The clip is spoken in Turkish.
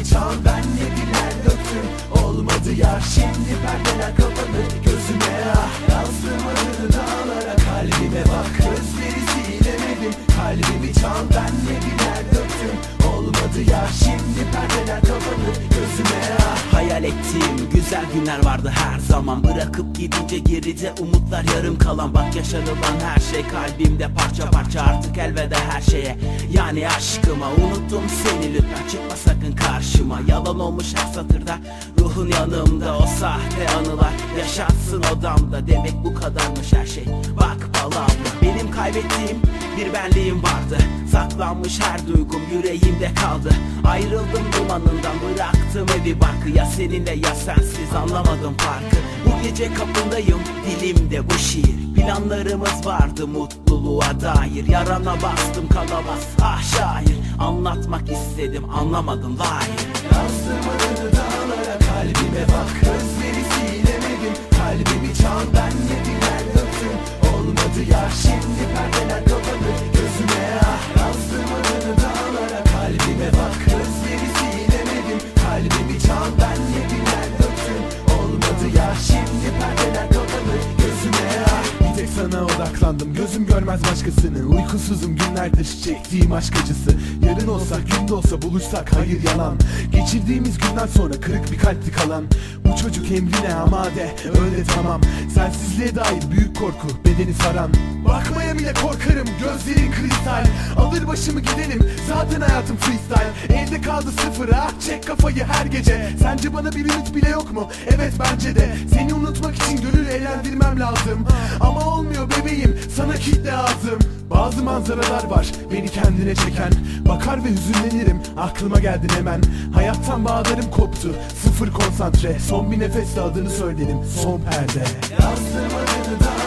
Beni çal ben ne bilen döktüm Olmadı yar şimdi perdeler kapanır Gözüme. Ah yazdım adını dağlara Kalbime bak. Gözleri silemedim Kalbimi çal ben ne bilen döktüm Olmadı yar şimdi perdeler kapanır Gözüme. Ah. Hayal ettiğim güzel günler vardı her zaman. Bırakıp gidince geride umutlar yarım kalan. Bak yaşanılan her şey kalbimde parça parça. Artık elveda her şeye. Yani aşkıma Unuttum seni. Lütfen çıkmasak karşıma Yalan olmuş her satırda. Ruhun yanımda O sahte anılar yaşansın odamda. Demek bu kadarmış her şey. Bak palavra Benim kaybettiğim bir benliğim vardı. Saklanmış her duygum yüreğimde kaldı. Ayrıldım dumanından bıraktım evi barkı. Ya seninle ya sensiz anlamadım farkı. Bu gece kapındayım dilimde bu şiir. Planlarımız vardı mutluluğa dair. Yarana bastım kalamaz ah Anlatmak istedim anlamadım hayır Yazdım adını dağlara kalbime bak Gözleri sana odaklandım. Gözüm görmez başkasını. Uykusuzum günlerdir çektiğim aşk acısı. Yarın olsa gün de olsa buluşsak hayır yalan. Geçirdiğimiz günden sonra kırık bir kalpti kalan. Bu çocuk emrine amade. Öyle tamam. Sensizliğe dair büyük korku bedeni saran. Bakmaya bile korkarım gözlerin kristal. Alır başımı gidelim zaten hayatım freestyle. Elde kaldı sıfır ah çek kafayı her gece. Sence bana bir ümit bile yok mu? Evet bence de. Seni unutmak için gönül eğlendirmem lazım. Ama olmuyor bebeğim sana kit lazım Bazı manzaralar var beni kendine çeken. Bakar ve hüzünlenirim aklıma geldin hemen. Hayattan bağlarım koptu sıfır konsantre. Son bir nefesle adını söyledim son perde. Yazdım adını dağlara